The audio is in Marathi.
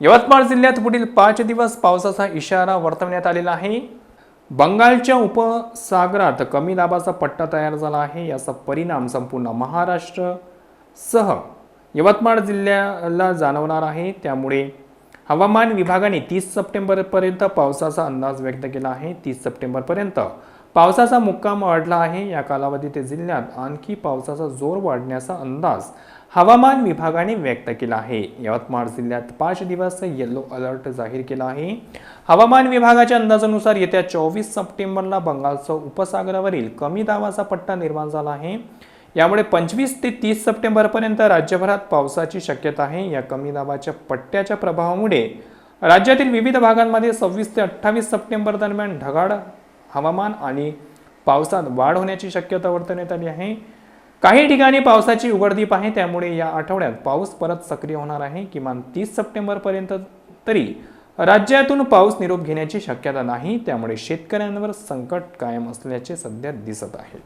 यवतमाळ जिल्ह्यात पुढील पाच दिवस पावसाचा इशारा वर्तवण्यात आलेला आहे. बंगालच्या उपसागरात कमी दाबाचा पट्टा तयार झाला आहे. याचा परिणाम संपूर्ण महाराष्ट्र सह यवतमाळ जिल्ह्याला जाणवणार आहे. त्यामुळे हवामान विभागाने तीस सप्टेंबरपर्यंत पावसाचा अंदाज व्यक्त केला आहे. तीस सप्टेंबरपर्यंत पावसाचा मुक्काम वाढला आहे. या कालावधीत जिल्ह्यात आणखी पावसाचा जोर वाढण्याचा अंदाज हवामान विभागाने व्यक्त केला आहे. यवतमाळ जिल्ह्यात पाच दिवस येलो अलर्ट जाहीर केला आहे. हवामान विभागाच्या अंदाजानुसार येत्या चोवीस सप्टेंबरला बंगालच्या उपसागरावरील कमी दाबाचा पट्टा निर्माण झाला आहे. यामुळे पंचवीस ते तीस सप्टेंबरपर्यंत राज्यभरात पावसाची शक्यता आहे. या कमी दाबाच्या पट्ट्याच्या प्रभावामुळे राज्यातील विविध भागांमध्ये सव्वीस ते अठ्ठावीस सप्टेंबर दरम्यान ढगाळ हवामान आणि पावसात वाढ होण्याची शक्यता वर्तवण्यात आली आहे. काही ठिकाणी पावसाची उघडदीप आहे त्यामुळे या आठवड्यात पाऊस परत सक्रिय होणार आहे. किमान तीस सप्टेंबरपर्यंत तरी राज्यातून पाऊस निरोप घेण्याची शक्यता नाही त्यामुळे शेतकऱ्यांवर संकट कायम असल्याचे सध्या दिसत आहे.